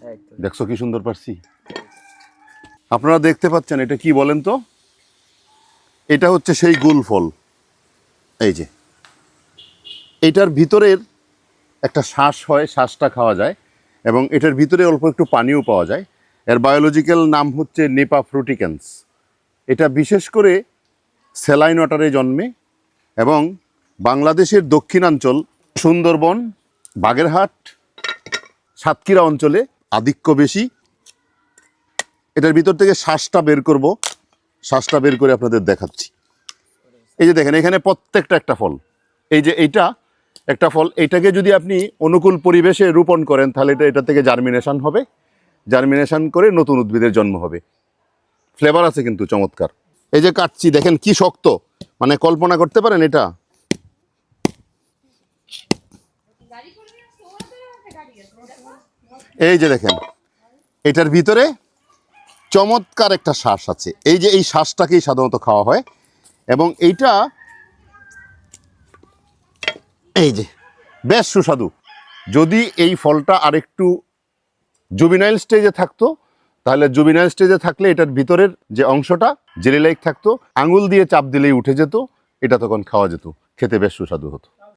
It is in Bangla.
হ্যাঁ তো দেখছ কি সুন্দর পারছি? আপনারা দেখতে পাচ্ছেন, এটা কি বলেন তো? এটা হচ্ছে সেই গুল ফল। এই যে। এটার ভিতরের একটা শ্বাস হয়, শ্বাসটা খাওয়া যায়, এবং এটার ভিতরে অল্প একটু পানিও পাওয়া যায়। এর বায়োলজিক্যাল নাম হচ্ছে নেপা ফ্রুটিক্যান্স এটা বিশেষ করে স্যালাইন ওয়াটারে জন্মে, এবং বাংলাদেশের দক্ষিণাঞ্চল সুন্দরবন বাগেরহাট, সাতক্ষীরা অঞ্চলে আধিক্য বেশি। এটার ভিতর থেকে শ্বাসটা বের করব। শ্বাসটা বের করে আপনাদের দেখাচ্ছি। এই যে দেখেন, এখানে প্রত্যেকটা একটা ফল। এই যে এইটা একটা ফল এইটাকে যদি আপনি অনুকূল পরিবেশে রোপণ করেন, তাহলে এটা এটা থেকে জার্মিনেশান হবে। জার্মিনেশান করে নতুন উদ্ভিদের জন্ম হবে। ফ্লেভার আছে কিন্তু, চমৎকার। এই যে কাটছি, দেখেন কি শক্ত। মানে কল্পনা করতে পারেন এটা? এই যে দেখেন, এটার ভিতরে চমৎকার একটা শ্বাস আছে। এই যে এই শ্বাসটাকেই সাধারণত খাওয়া হয় এবং এইটা এই যে, বেশ সুস্বাদু। যদি এই ফলটা আরেকটু জুবিনাইল স্টেজে থাকতো, তাহলে জুবিনাইল স্টেজে থাকলে এটার ভিতরের যে অংশটা জেলি লাইক থাকতো, আঙুল দিয়ে চাপ দিলেই উঠে যেত, এটা তখন খাওয়া যেত, খেতে বেশ সুস্বাদু হতো।